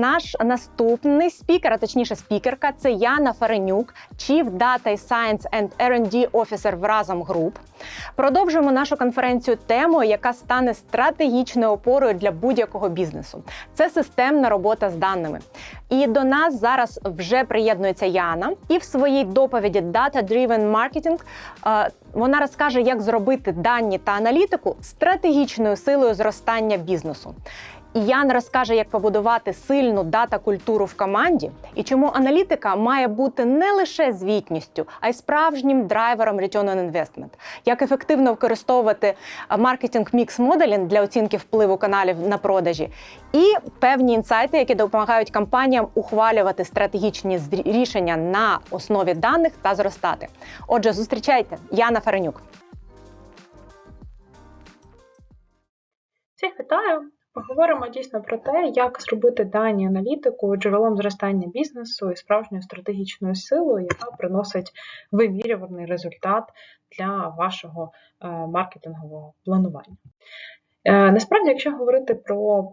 наш наступний спікер, а точніше спікерка, це Яна Фаренюк, Chief Data Science and R&D Officer в Разом Group. Продовжуємо нашу конференцію темою, яка стане стратегічною опорою для будь-якого бізнесу. Це системна робота з даними. І до нас зараз вже приєднується Яна. І в своїй доповіді Data Driven Marketing е, вона розкаже, як зробити дані та аналітику стратегічною силою зростання бізнесу. Ян розкаже, як побудувати сильну дата-культуру в команді і чому аналітика має бути не лише звітністю, а й справжнім драйвером Return on Investment. Як ефективно використовувати маркетинг мікс моделінг для оцінки впливу каналів на продажі, і певні інсайти, які допомагають компаніям ухвалювати стратегічні рішення на основі даних та зростати. Отже, зустрічайте Яна Фаренюк. Всіх вітаю! Поговоримо дійсно про те, як зробити дані аналітику джерелом зростання бізнесу і справжньою стратегічною силою, яка приносить вимірюваний результат для вашого е, маркетингового планування. Е, Насправді, якщо говорити про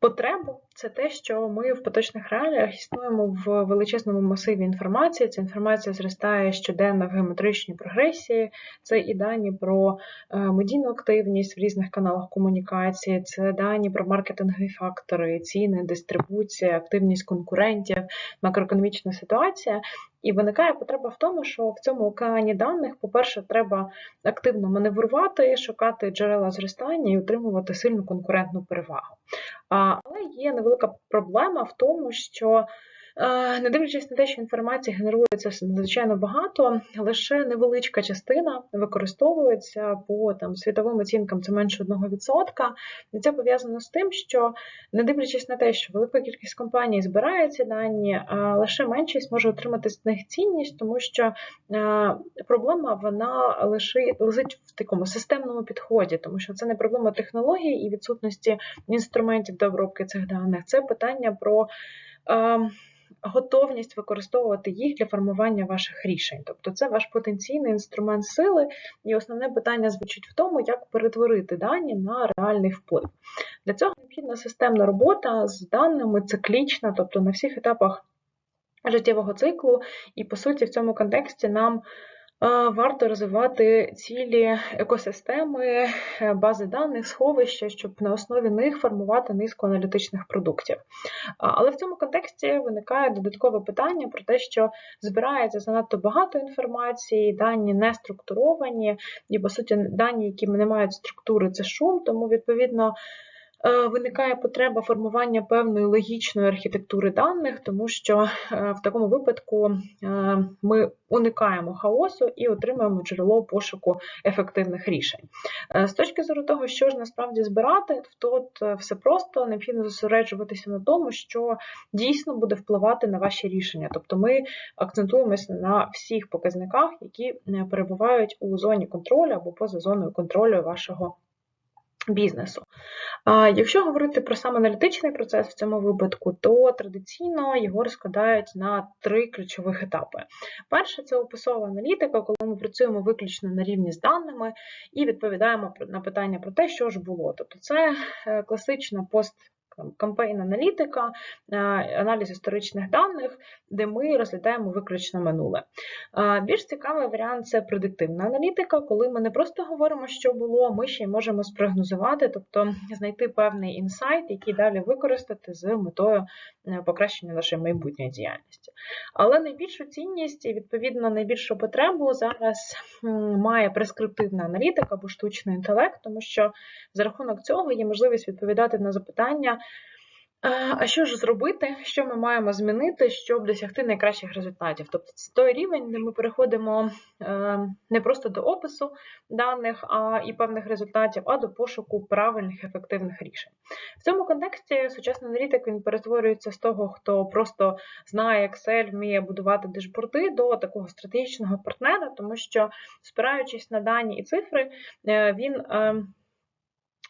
потребу, це те, що ми в поточних реаліях існуємо в величезному масиві інформації. Ця інформація зростає щоденно в геометричній прогресії. Це і дані про е, медійну активність в різних каналах комунікації, це дані про маркетингові фактори, ціни, дистрибуція, активність конкурентів, макроекономічна ситуація. І виникає потреба в тому, що в цьому океані даних, по-перше, треба активно маневрувати, шукати джерела зростання і отримувати сильну конкурентну перевагу. Але є невелика проблема в тому, що не дивлячись на те, що інформації генерується надзвичайно багато, лише невеличка частина використовується по там світовим оцінкам це менше 1%. І це пов'язано з тим, що не дивлячись на те, що велика кількість компаній збирає ці дані, а лише меншість може отримати з них цінність, тому що е, проблема вона лише лежить в такому системному підході, тому що це не проблема технології і відсутності інструментів до обробки цих даних. Це питання про. Готовність використовувати їх для формування ваших рішень, тобто це ваш потенційний інструмент сили, і основне питання звучить в тому, як перетворити дані на реальний вплив. Для цього необхідна системна робота з даними циклічна, тобто на всіх етапах життєвого циклу, і по суті в цьому контексті нам варто розвивати цілі екосистеми, е, бази даних, сховища, щоб на основі них формувати низку аналітичних продуктів. Але в цьому контексті виникає додаткове питання про те, що збирається занадто багато інформації, дані не структуровані, і по суті дані, які не мають структури, це шум, тому відповідно. Е, Виникає потреба формування певної логічної архітектури даних, тому що е, в такому випадку е, ми уникаємо хаосу і отримуємо джерело пошуку ефективних рішень. З точки зору того, що ж насправді збирати, то тут все просто необхідно зосереджуватися на тому, що дійсно буде впливати на ваші рішення. Тобто ми акцентуємося на всіх показниках, які перебувають у зоні контролю або поза зоною контролю вашого бізнесу. Якщо говорити про сам аналітичний процес в цьому випадку, то традиційно його розкладають на три ключових етапи. Перше це описова аналітика, коли ми працюємо виключно на рівні з даними і відповідаємо на питання про те, що ж було. Тобто це е, класична пост. Кампейн аналітика, е, аналіз історичних даних, де ми розглядаємо виключно минуле. Е, Більш цікавий варіант це предиктивна аналітика, коли ми не просто говоримо, що було, ми ще й можемо спрогнозувати, тобто знайти певний інсайт, який далі використати з метою е, покращення нашої майбутньої діяльності. Але найбільшу цінність і відповідно найбільшу потребу зараз має прескриптивна аналітика або штучний інтелект, тому що за рахунок цього є можливість відповідати на запитання. «А, що ж зробити, що ми маємо змінити, щоб досягти найкращих результатів? Тобто це той рівень, де ми переходимо е, не просто до опису даних а і певних результатів, а до пошуку правильних ефективних рішень. В цьому контексті сучасний аналітик він перетворюється з того, хто просто знає Excel, вміє будувати дешборди, до такого стратегічного партнера, тому що, спираючись на дані і цифри, е, він е,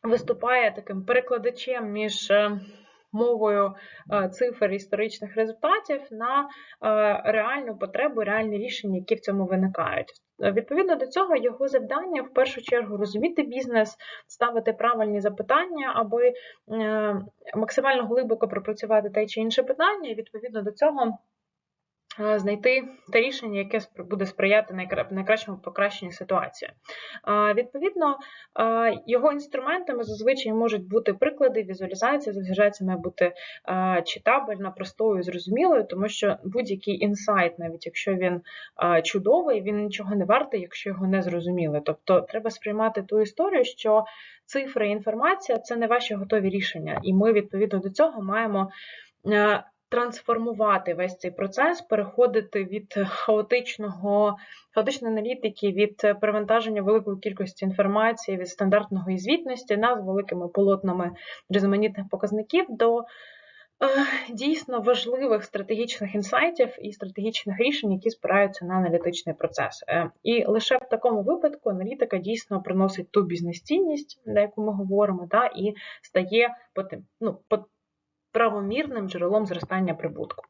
виступає таким перекладачем між е, мовою е, цифр історичних результатів на е, реальну потребу, реальні рішення, які в цьому виникають. Відповідно до цього, його завдання в першу чергу розуміти бізнес, ставити правильні запитання, аби максимально глибоко пропрацювати те чи інше питання, і відповідно до цього знайти те рішення, яке буде сприяти найкращому покращенню ситуації. Е, Відповідно, е, його інструментами зазвичай можуть бути приклади, візуалізація. Візуалізація має бути е, читабельна, простою, зрозумілою, тому що будь-який інсайт, навіть якщо він е, чудовий, він нічого не вартий, якщо його не зрозуміли. Тобто треба сприймати ту історію, що цифри і інформація це не ваші готові рішення, і ми відповідно до цього маємо. Трансформувати весь цей процес, переходити від хаотичного, хаотичної аналітики, від перевантаження великої кількості інформації, від стандартної звітності над великими полотнами різноманітних показників до е, дійсно важливих стратегічних інсайтів і стратегічних рішень, які спираються на аналітичний процес. Е, І лише в такому випадку аналітика дійсно приносить ту бізнес-цінність, на яку ми говоримо, да, і стає поти- ну, правомірним джерелом зростання прибутку.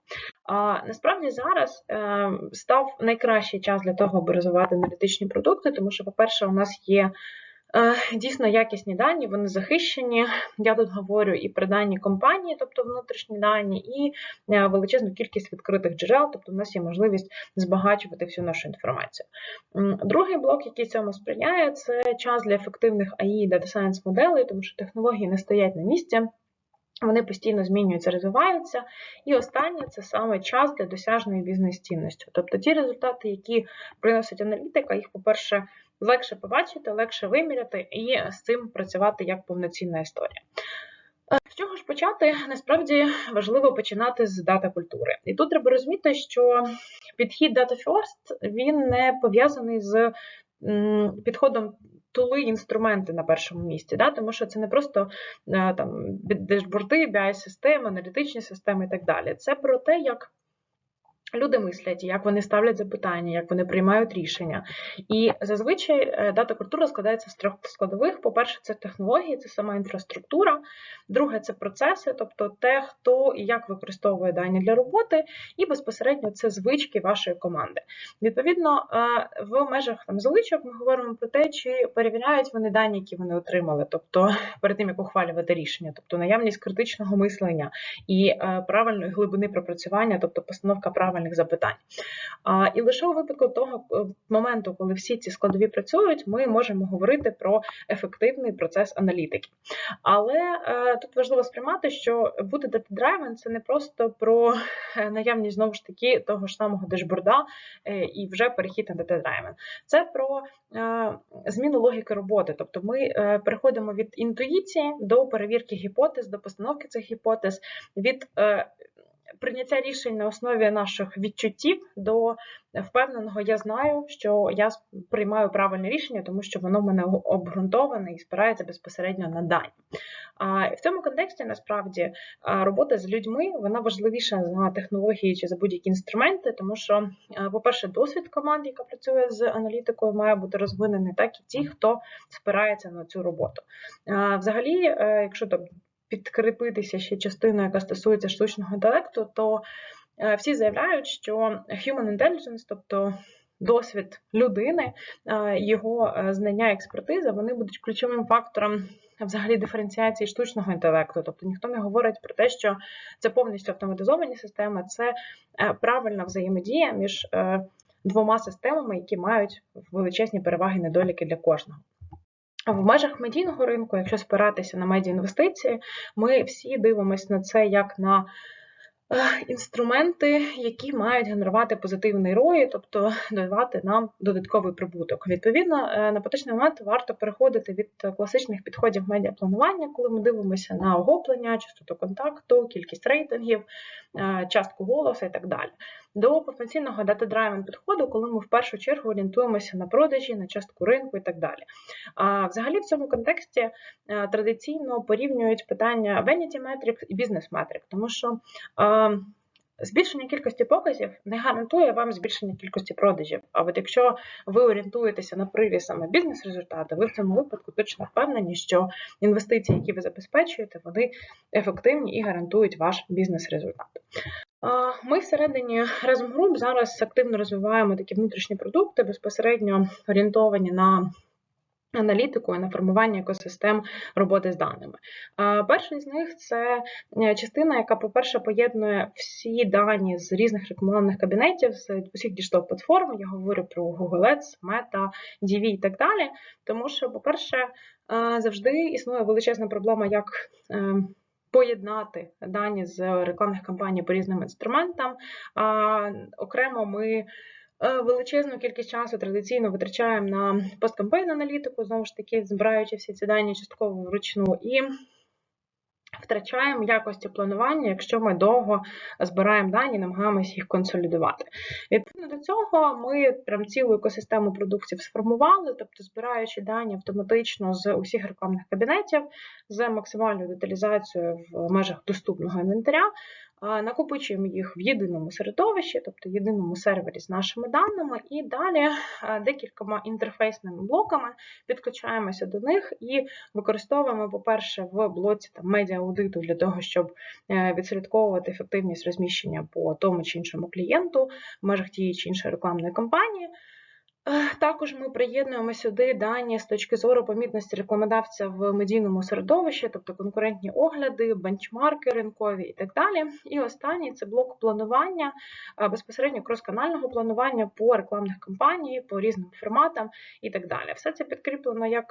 А насправді зараз е, став найкращий час для того, аби розвивати аналітичні продукти, тому що, по-перше, у нас є е, дійсно якісні дані, вони захищені. Я тут говорю і про дані компанії, тобто внутрішні дані, і е, величезну кількість відкритих джерел, тобто у нас є можливість збагачувати всю нашу інформацію. Другий блок, який цьому сприяє, це час для ефективних AI і Data Science моделей, тому що технології не стоять на місці. Вони постійно змінюються, розвиваються. І останнє це саме час для досяжної бізнес-цінності. Тобто ті результати, які приносить аналітика, їх, по-перше, легше побачити, легше виміряти і з цим працювати як повноцінна історія. Е, З чого ж почати? Насправді важливо починати з дата культури. І тут треба розуміти, що підхід Data First він не пов'язаний з підходом тули інструменти на першому місці, да? тому що це не просто е, там дешборди, BI-системи, аналітичні системи і так далі. Це про те, як люди мислять, як вони ставлять запитання, як вони приймають рішення. І зазвичай е, дата культура складається з трьох складових: по-перше, це технології, це сама інфраструктура. Друге, це процеси, тобто те, хто і як використовує дані для роботи, і безпосередньо це звички вашої команди. Відповідно, е, в межах там звичок ми говоримо про те, чи перевіряють вони дані, які вони отримали, тобто перед тим як ухвалювати рішення, тобто наявність критичного мислення і е, правильної глибини пропрацювання, тобто постановка правильних запитань. А, І лише у випадку того е, моменту, коли всі ці складові працюють, ми можемо говорити про ефективний процес аналітики. Але е, тут важливо сприймати, що бути data-driven – це не просто про е, наявність знову ж таки того ж самого дешборда і вже перехід на data-driven. Це про зміну логіки роботи. Тобто ми переходимо від інтуїції до перевірки гіпотез, до постановки цих гіпотез, від прийняття рішень на основі наших відчуттів до впевненого, я знаю, що я приймаю правильне рішення, тому що воно в мене обґрунтоване і спирається безпосередньо на дані. А в цьому контексті насправді робота з людьми вона важливіша за технології чи за будь-які інструменти, тому що, по-перше, досвід команди, яка працює з аналітикою, має бути розвинений, так і ті, хто спирається на цю роботу. Взагалі, якщо там підкріпитися ще частиною, яка стосується штучного інтелекту, то всі заявляють, що human intelligence, тобто досвід людини, його знання, експертиза, вони будуть ключовим фактором взагалі диференціації штучного інтелекту. Тобто ніхто не говорить про те, що це повністю автоматизовані системи, це правильна взаємодія між двома системами, які мають величезні переваги і недоліки для кожного. В межах медійного ринку, якщо спиратися на медіаінвестиції, ми всі дивимося на це як на інструменти, які мають генерувати позитивний рої, тобто давати нам додатковий прибуток. Відповідно, на поточний момент варто переходити від класичних підходів медіапланування, коли ми дивимося на охоплення, частоту контакту, кількість рейтингів, частку голосу і так далі. До повноцінного data-driven підходу, коли ми в першу чергу орієнтуємося на продажі, на частку ринку і так далі. А взагалі в цьому контексті традиційно порівнюють питання vanity metrics і metric, тому що Збільшення кількості показів не гарантує вам збільшення кількості продажів. А от якщо ви орієнтуєтеся на приріст саме бізнес-результати, ви в цьому випадку точно впевнені, що інвестиції, які ви забезпечуєте, вони ефективні і гарантують ваш бізнес-результат. Ми всередині разом груп зараз активно розвиваємо такі внутрішні продукти, безпосередньо орієнтовані на аналітику і на формування екосистем роботи з даними. Перший з них це е, частина, яка, по-перше, поєднує всі дані з різних рекламних кабінетів, з усіх діджитал платформ. Я говорю про Google Ads, Meta, DV і так далі. Тому що, по-перше, е, завжди існує величезна проблема, як е, поєднати дані з рекламних кампаній по різним інструментам. А, Окремо ми Е, величезну кількість часу традиційно витрачаємо на посткампейн аналітику, знову ж таки, збираючи всі ці дані частково вручну, і втрачаємо якості планування, якщо ми довго збираємо дані, намагаємося їх консолідувати. Відповідно до цього, ми прям цілу екосистему продуктів сформували, тобто збираючи дані автоматично з усіх рекламних кабінетів з максимальною деталізацією в межах доступного інвентаря. Накопичуємо їх в єдиному середовищі, тобто єдиному сервері з нашими даними, і далі декількома інтерфейсними блоками підключаємося до них і використовуємо, по-перше, в блоці там, медіа-аудиту для того, щоб е, відслідковувати ефективність розміщення по тому чи іншому клієнту в межах тієї чи іншої рекламної кампанії. Також ми приєднуємо сюди дані з точки зору помітності рекламодавця в медійному середовищі, тобто конкурентні огляди, бенчмарки ринкові і так далі. І останній це блок планування, безпосередньо кросканального планування по рекламних кампаній, по різним форматам і так далі. Все це підкріплено як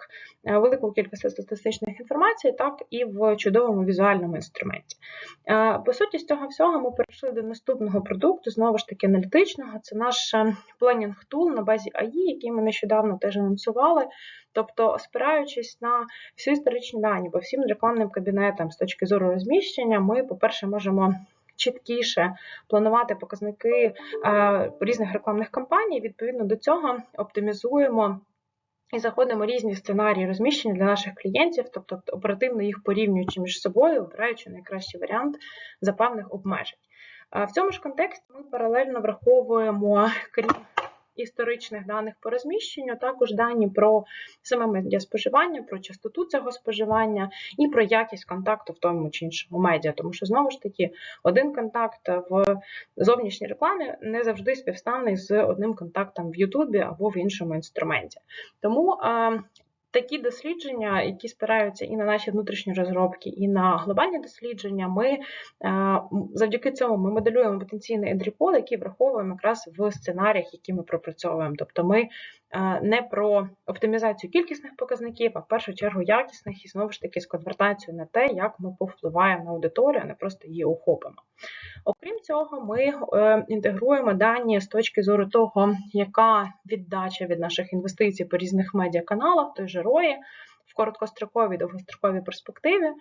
е, великою кількістю статистичних інформацій, так і в чудовому візуальному інструменті. Е, по суті, з цього всього ми перейшли до наступного продукту, знову ж таки аналітичного. Це наш пленінг тул на базі АІ, який ми нещодавно теж анонсували. Тобто, спираючись на всі історичні дані, по всім рекламним кабінетам з точки зору розміщення, ми, по-перше, можемо. Чіткіше планувати показники е, різних рекламних кампаній, відповідно до цього оптимізуємо і заходимо різні сценарії розміщення для наших клієнтів, тобто оперативно їх порівнюючи між собою, обираючи найкращий варіант за певних обмежень. В цьому ж контексті ми паралельно враховуємо крім історичних даних по розміщенню, також дані про саме медіа споживання, про частоту цього споживання і про якість контакту в тому чи іншому медіа. Тому що знову ж таки один контакт в зовнішній рекламі не завжди співставний з одним контактом в Ютубі або в іншому інструменті. Тому Такі дослідження, які спираються і на наші внутрішні розробки, і на глобальні дослідження, ми е, завдяки цьому ми моделюємо потенційний ендріпол, який враховуємо якраз в сценаріях, які ми пропрацьовуємо. Тобто ми не про оптимізацію кількісних показників, а в першу чергу якісних і знову ж таки з конвертацією на те, як ми повпливаємо на аудиторію, а не просто її охопимо. Окрім цього, ми е, інтегруємо дані з точки зору того, яка віддача від наших інвестицій по різних медіаканалах, той же ROI, в короткостроковій довгостроковій перспективі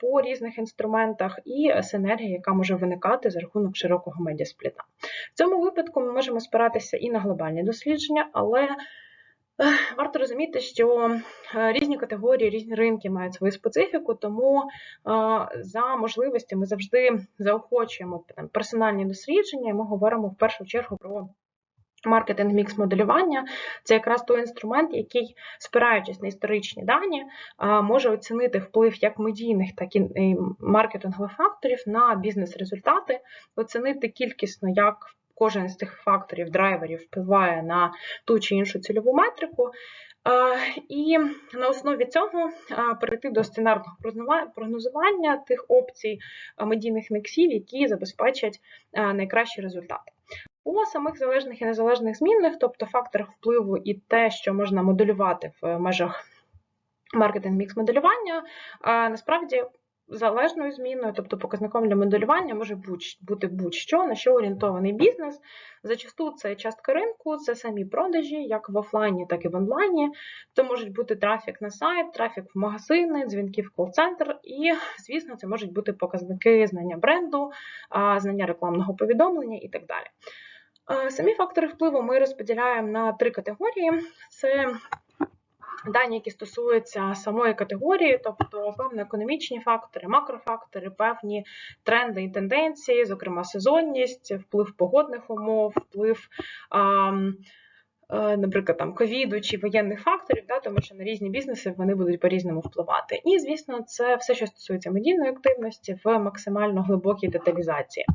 по різних інструментах, і синергія, яка може виникати за рахунок широкого медіаспліта. В цьому випадку ми можемо спиратися і на глобальні дослідження, але Варто розуміти, що е, різні категорії, різні ринки мають свою специфіку, тому е, за можливості ми завжди заохочуємо персональні дослідження, і ми говоримо в першу чергу про маркетинг мікс моделювання. Це якраз той інструмент, який, спираючись на історичні дані, може оцінити вплив як медійних, так і маркетингових факторів на бізнес-результати, оцінити кількісно як кожен з цих факторів, драйверів впливає на ту чи іншу цільову метрику. І на основі цього перейти до сценарного прогнозування тих опцій медійних міксів, які забезпечать найкращі результати. У самих залежних і незалежних змінних, тобто факторах впливу і те, що можна моделювати в межах маркетинг мікс моделювання, насправді залежною зміною, тобто показником для моделювання може бути будь-що, на що орієнтований бізнес. Зачасту це частка ринку, це самі продажі, як в офлайні, так і в онлайні. Це можуть бути трафік на сайт, трафік в магазини, дзвінки в кол-центр, і, звісно, це можуть бути показники знання бренду, знання рекламного повідомлення і так далі. Самі фактори впливу ми розподіляємо на три категорії: це дані, які стосуються самої категорії, тобто певні економічні фактори, макрофактори, певні тренди і тенденції, зокрема сезонність, вплив погодних умов, вплив. е, Наприклад, там ковіду чи воєнних факторів, да, тому що на різні бізнеси вони будуть по-різному впливати. І, звісно, це все, що стосується медійної активності в максимально глибокій деталізації.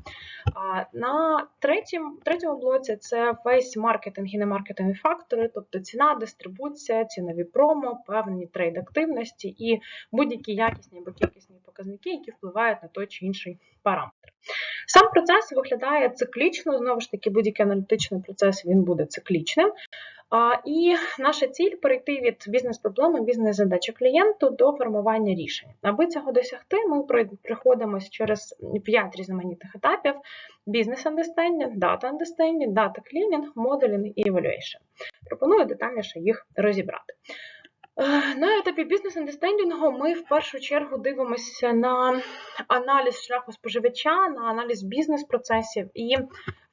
А на третім, третьому блоці це весь маркетинг і немаркетингові фактори, тобто ціна, дистрибуція, цінові промо, певні трейд активності і будь-які якісні або кількісні показники, які впливають на той чи інший параметр. Сам процес виглядає циклічно, знову ж таки, будь-який аналітичний процес він буде циклічним. І наша ціль перейти від бізнес-проблеми, бізнес-задачі клієнту до формування рішень. Аби цього досягти, ми проходимось через 5 різноманітних етапів: бізнес understanding, data understanding, data cleaning, modeling і evaluation. Пропоную детальніше їх розібрати. Е, На етапі бізнес-андестендінгу ми в першу чергу дивимося на аналіз шляху споживача, на аналіз бізнес-процесів і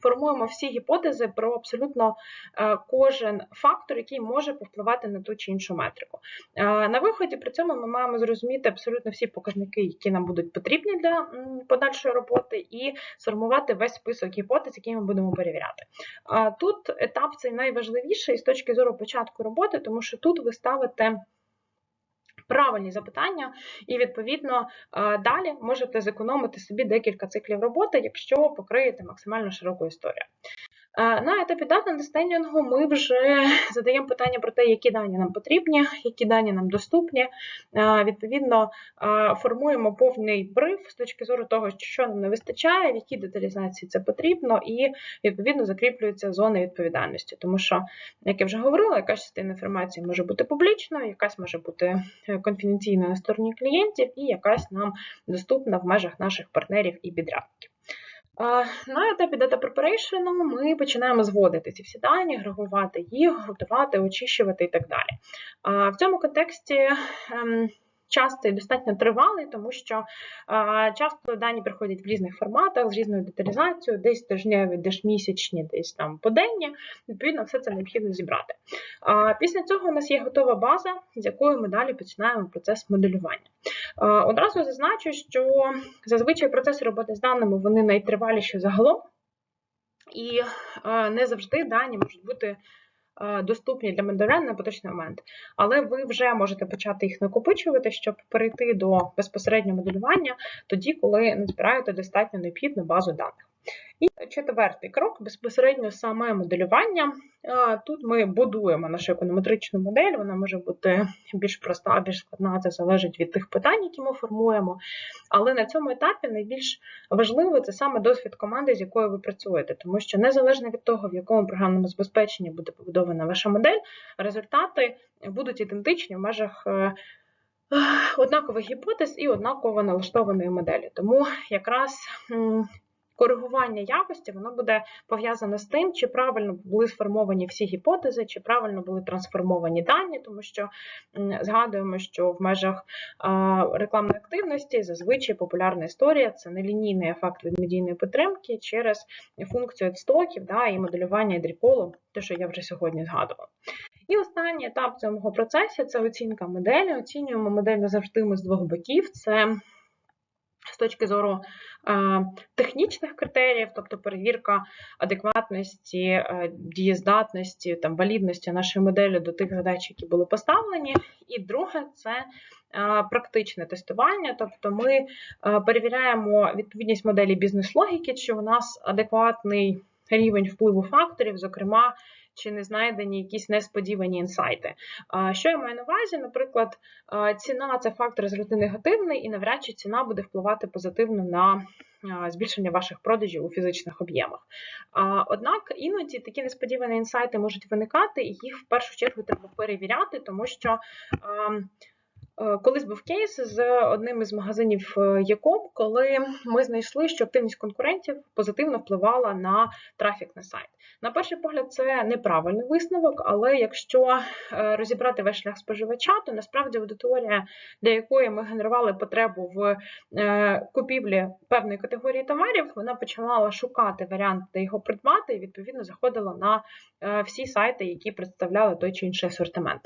формуємо всі гіпотези про абсолютно е, кожен фактор, який може повпливати на ту чи іншу метрику. Е, На виході при цьому ми маємо зрозуміти абсолютно всі показники, які нам будуть потрібні для подальшої роботи, і сформувати весь список гіпотез, які ми будемо перевіряти. Тут етап цей найважливіший з точки зору початку роботи, тому що тут ви ставите. Правильні запитання, і відповідно е, далі можете зекономити собі декілька циклів роботи, якщо покриєте максимально широку історію. На етапі дата андестендінгу ми вже задаємо питання про те, які дані нам потрібні, які дані нам доступні. Відповідно, формуємо повний бриф з точки зору того, що нам не вистачає, в якій деталізації це потрібно, і відповідно закріплюються зони відповідальності. Тому що, як я вже говорила, якась частина інформації може бути публічною, якась може бути е, конфіденційною на стороні клієнтів, і якась нам доступна в межах наших партнерів і підрядників. На етапі Data Preparation ми починаємо зводити ці всі дані, агрегувати їх, готувати, очищувати і так далі. В цьому контексті час цей достатньо тривалий, тому що а, часто дані приходять в різних форматах з різною деталізацією, десь тижневі, десь місячні, десь там поденні. Відповідно, все це необхідно зібрати. А, Після цього у нас є готова база, з якою ми далі починаємо процес моделювання. Е, Одразу зазначу, що зазвичай процеси роботи з даними вони найтриваліші загалом, і е, не завжди дані можуть бути доступні для моделювання на поточний момент. Але ви вже можете почати їх накопичувати, щоб перейти до безпосереднього моделювання тоді, коли назбираєте достатньо необхідну базу даних. І четвертий крок безпосередньо саме моделювання. Е, Тут ми будуємо нашу економетричну модель, вона може бути більш проста, більш складна, це залежить від тих питань, які ми формуємо. Але на цьому етапі найбільш важливо це саме досвід команди, з якою ви працюєте, тому що незалежно від того, в якому програмному забезпеченні буде побудована ваша модель, результати будуть ідентичні в межах. е, Однакових гіпотез і однаково налаштованої моделі. Тому якраз коригування якості воно буде пов'язане з тим, чи правильно були сформовані всі гіпотези, чи правильно були трансформовані дані, тому що згадуємо, що в межах рекламної активності зазвичай популярна історія це нелінійний ефект від медійної підтримки через функцію стоків да, і моделювання дріколу, те, що я вже сьогодні згадувала. І останній етап цього процесу це оцінка моделі. Оцінюємо модель завжди ми з двох боків. Це з точки зору е, технічних критеріїв, тобто перевірка адекватності, е, дієздатності, там, валідності нашої моделі до тих задач, які були поставлені. І друге це е, практичне тестування, тобто ми перевіряємо відповідність моделі бізнес-логіки, чи у нас адекватний рівень впливу факторів, зокрема. Чи не знайдені якісь несподівані інсайти? Що я маю на увазі? Наприклад, ціна це фактор результативно негативний, і навряд чи ціна буде впливати позитивно на збільшення ваших продажів у фізичних об'ємах. Однак іноді такі несподівані інсайти можуть виникати, і їх в першу чергу треба перевіряти, тому що. Е, Колись був кейс з одним із магазинів е, Яком, коли ми знайшли, що активність конкурентів позитивно впливала на трафік на сайт. На перший погляд, це неправильний висновок, але якщо е, розібрати весь шлях споживача, то насправді аудиторія, для якої ми генерували потребу в купівлі певної категорії товарів, вона починала шукати варіант, де його придбати, і відповідно заходила на всі сайти, які представляли той чи інший асортимент.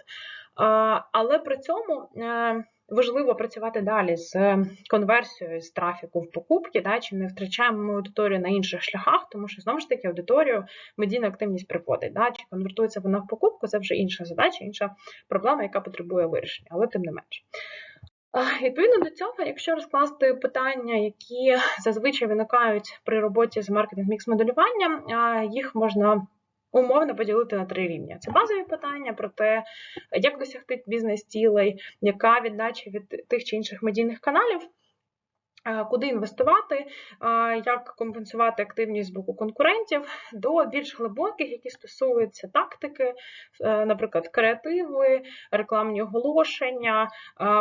Але при цьому е, важливо працювати далі з конверсією з трафіку в покупки, да, чи не втрачаємо ми аудиторію на інших шляхах, тому що знову ж таки аудиторію медійна активність приводить. Да, Чи конвертується вона в покупку, це вже інша задача, інша проблема, яка потребує вирішення, але тим не менше. Відповідно до цього, якщо розкласти питання, які зазвичай виникають при роботі з маркетинг-мікс-моделюванням, їх можна умовно поділити на три рівні. Це базові питання про те, як досягти бізнес-цілей, яка віддача від тих чи інших медійних каналів. е, Куди інвестувати, е, як компенсувати активність з боку конкурентів, до більш глибоких, які стосуються тактики, е, наприклад, креативи, рекламні оголошення,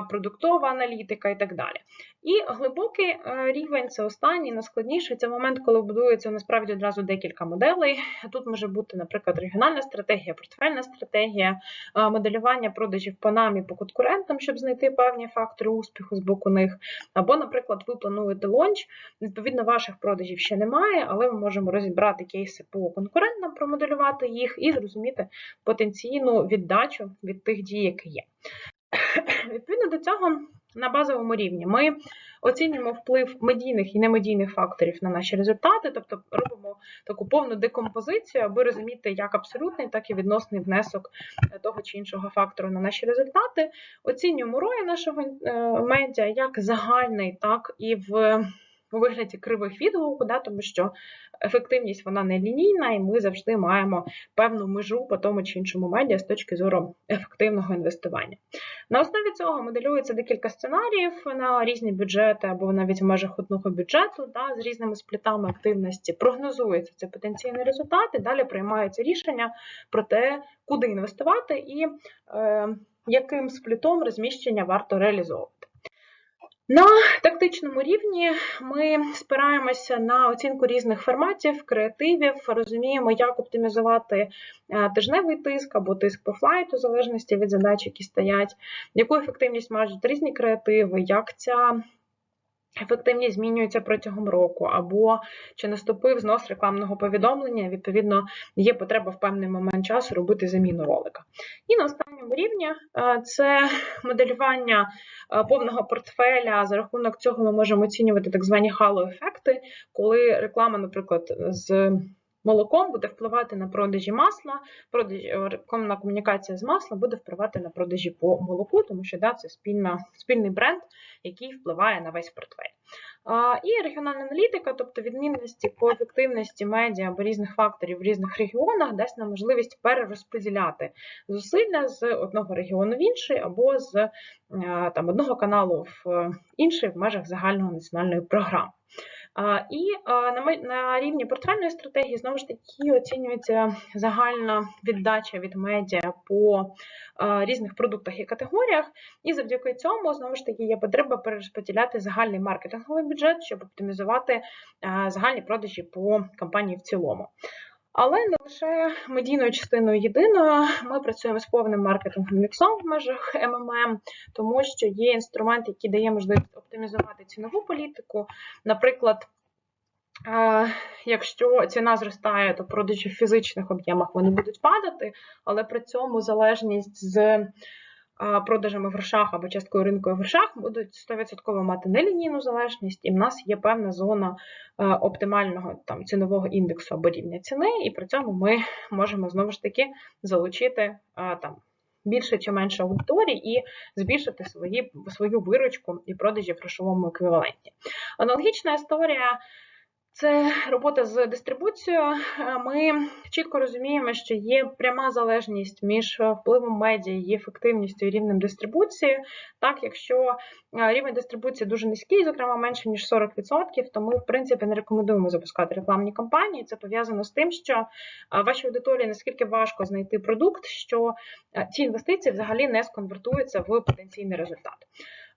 продуктова аналітика і так далі. І глибокий е, рівень це останній, найскладніший це момент, коли будується насправді одразу декілька моделей. Тут може бути, наприклад, регіональна стратегія, портфельна стратегія, е, моделювання продажів по нам і по конкурентам, щоб знайти певні фактори успіху з боку них. Або, наприклад, ви плануєте лонч, відповідно, ваших продажів ще немає, але ми можемо розібрати кейси по конкурентам, промоделювати їх і зрозуміти потенційну віддачу від тих дій, які є. Відповідно до цього, на базовому рівні ми оцінюємо вплив медійних і немедійних факторів на наші результати, тобто робимо таку повну декомпозицію, аби розуміти як абсолютний, так і відносний внесок того чи іншого фактору на наші результати. Оцінюємо роль нашого е, медіа як загальний, так і в у вигляді кривих відгуку, да, тому що ефективність вона не лінійна, і ми завжди маємо певну межу по тому чи іншому медіа з точки зору ефективного інвестування. На основі цього моделюється декілька сценаріїв на різні бюджети або навіть в межах одного бюджету, да, з різними сплітами активності. Прогнозується це потенційний результат, і далі приймаються рішення про те, куди інвестувати і е, яким сплітом розміщення варто реалізовувати. На тактичному рівні ми спираємося на оцінку різних форматів, креативів, розуміємо, як оптимізувати е, тижневий тиск або тиск по флайту, в залежності від задач, які стоять, яку ефективність мають різні креативи, як ця ефективність змінюється протягом року, або чи наступив знос рекламного повідомлення, відповідно, є потреба в певний момент часу робити заміну ролика. І на останньому рівні е, це моделювання е, повного портфеля. За рахунок цього ми можемо оцінювати так звані хало-ефекти, коли реклама, наприклад, з молоком буде впливати на продажі масла, продажі, е, рекламна комунікація з масла буде впливати на продажі по молоку, тому що да, це спільна, спільний бренд, який впливає на весь портфель. А, І регіональна аналітика, тобто відмінності по ефективності медіа або різних факторів в різних регіонах, дасть нам можливість перерозподіляти зусилля з одного регіону в інший, або з е, там, одного каналу в інший в межах загальної національної програми. І на рівні портфельної стратегії знову ж таки оцінюється загальна віддача від медіа по різних продуктах і категоріях, і завдяки цьому знову ж таки є потреба перерозподіляти загальний маркетинговий бюджет, щоб оптимізувати загальні продажі по компанії в цілому. Але не лише медійною частиною єдиною, ми працюємо з повним маркетинговим міксом в межах МММ, тому що є інструмент, який дає можливість оптимізувати цінову політику. Наприклад, е, якщо ціна зростає, то продажі в фізичних об'ємах вони будуть падати, але при цьому залежність з продажами в грошах або часткою ринку в грошах будуть 100% мати нелінійну залежність, і в нас є певна зона е, оптимального там, цінового індексу або рівня ціни, і при цьому ми можемо знову ж таки залучити е, там. Більше чи менше аудиторії і збільшити свої, свою виручку і продажі в грошовому еквіваленті. Аналогічна історія це робота з дистрибуцією. Е, Ми чітко розуміємо, що є пряма залежність між впливом медіа, її ефективністю і рівнем дистрибуції. Так, якщо е, рівень дистрибуції дуже низький, зокрема менше ніж 40%, то ми в принципі не рекомендуємо запускати рекламні кампанії. Це пов'язано з тим, що е, вашій аудиторії наскільки важко знайти продукт, що ці інвестиції взагалі не сконвертуються в потенційний результат.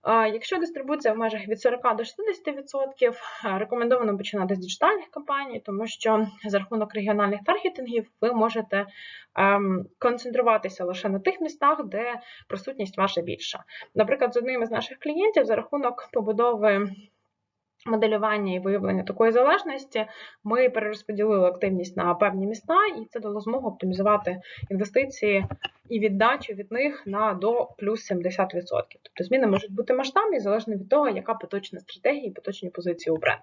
Якщо дистрибуція в межах від 40 до 60%, е, рекомендовано починати з діджитальних кампаній, тому що за рахунок регіональних таргетингів ви можете ем, концентруватися лише на тих містах, де присутність ваша більша. Наприклад, з одним із наших клієнтів за рахунок побудови моделювання і виявлення такої залежності, ми перерозподілили активність на певні міста, і це дало змогу оптимізувати інвестиції і віддачу від них на до плюс 70%. Тобто зміни можуть бути масштабні залежно від того, яка поточна стратегія і поточні позиції у бренда.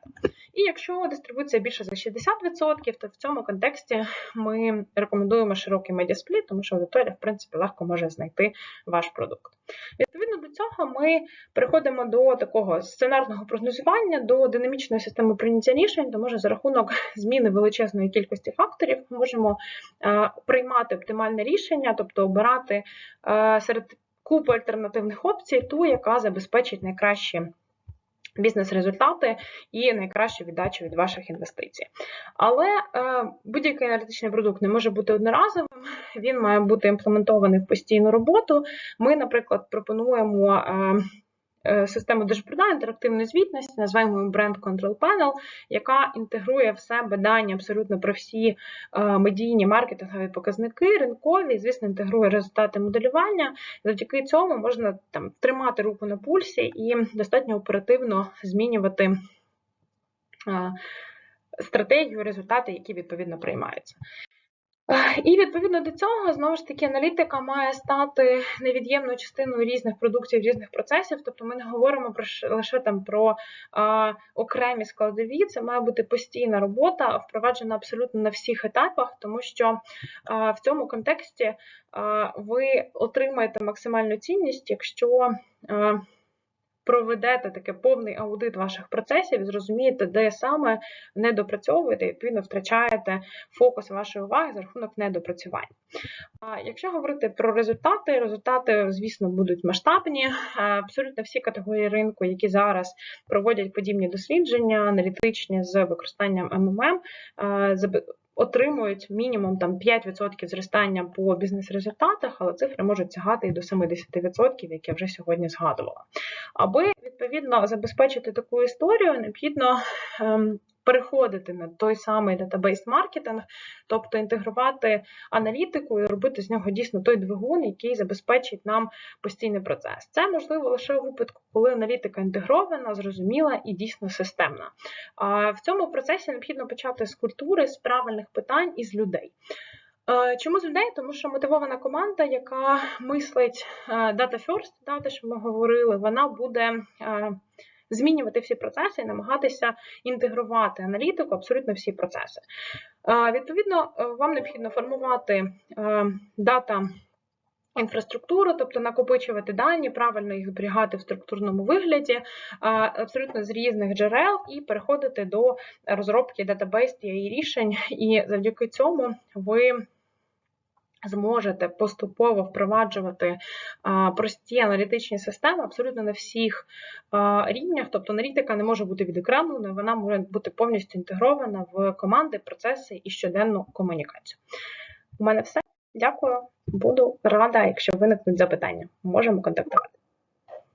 І якщо дистрибуція більше за 60%, то в цьому контексті ми рекомендуємо широкий медіаспліт, тому що аудиторія, в принципі, легко може знайти ваш продукт. Відповідно до цього, ми переходимо до такого сценарного прогнозування, до динамічної системи прийняття рішень, тому що за рахунок зміни величезної кількості факторів ми можемо е, приймати оптимальне рішення, тобто обирати е, серед купи альтернативних опцій ту, яка забезпечить найкращі бізнес-результати і найкращу віддачу від ваших інвестицій. Але е, будь-який аналітичний продукт не може бути одноразовим, він має бути імплементований в постійну роботу. Ми, наприклад, пропонуємо. Е, Систему дашборда інтерактивної звітності, називаємо бренд Control Panel, яка інтегрує в себе дані абсолютно про всі е, медійні маркетингові показники, ринкові, і, звісно, інтегрує результати моделювання. Завдяки цьому можна там тримати руку на пульсі і достатньо оперативно змінювати е, стратегію, результати, які відповідно приймаються. Е, І відповідно до цього, знову ж таки, аналітика має стати невід'ємною частиною різних продуктів, різних процесів. Тобто ми не говоримо про лише там про а, окремі складові. Це має бути постійна робота, впроваджена абсолютно на всіх етапах, тому що а, в цьому контексті а, ви отримаєте максимальну цінність, якщо а, проведете таке повний аудит ваших процесів зрозумієте, де саме не допрацьовуєте, і відповідно втрачаєте фокус вашої уваги за рахунок недопрацювання. Якщо говорити про результати, результати, звісно, будуть масштабні. Абсолютно всі категорії ринку, які зараз проводять подібні дослідження, аналітичні з використанням МММ, отримують мінімум там 5% зростання по бізнес-результатах, але цифри можуть сягати і до 70%, як я вже сьогодні згадувала. Аби відповідно забезпечити таку історію, необхідно ем, переходити на той самий датабейс маркетинг, тобто інтегрувати аналітику і робити з нього дійсно той двигун, який забезпечить нам постійний процес. Це можливо лише у випадку, коли аналітика інтегрована, зрозуміла і дійсно системна. А в цьому процесі необхідно почати з культури, з правильних питань і з людей. Е, Чому з людей? Тому що мотивована команда, яка мислить е, data first, да, те, що ми говорили, вона буде е, змінювати всі процеси і намагатися інтегрувати аналітику абсолютно всі процеси. Е, Відповідно, е, вам необхідно формувати е, дата. Інфраструктуру, тобто накопичувати дані, правильно їх зберігати в структурному вигляді, абсолютно з різних джерел, і переходити до розробки датабейс TI рішень. І завдяки цьому ви зможете поступово впроваджувати прості аналітичні системи абсолютно на всіх рівнях. Тобто аналітика не може бути відокремленою, вона може бути повністю інтегрована в команди, процеси і щоденну комунікацію. У мене все. Дякую. Буду рада, якщо виникнуть запитання. Можемо контактувати.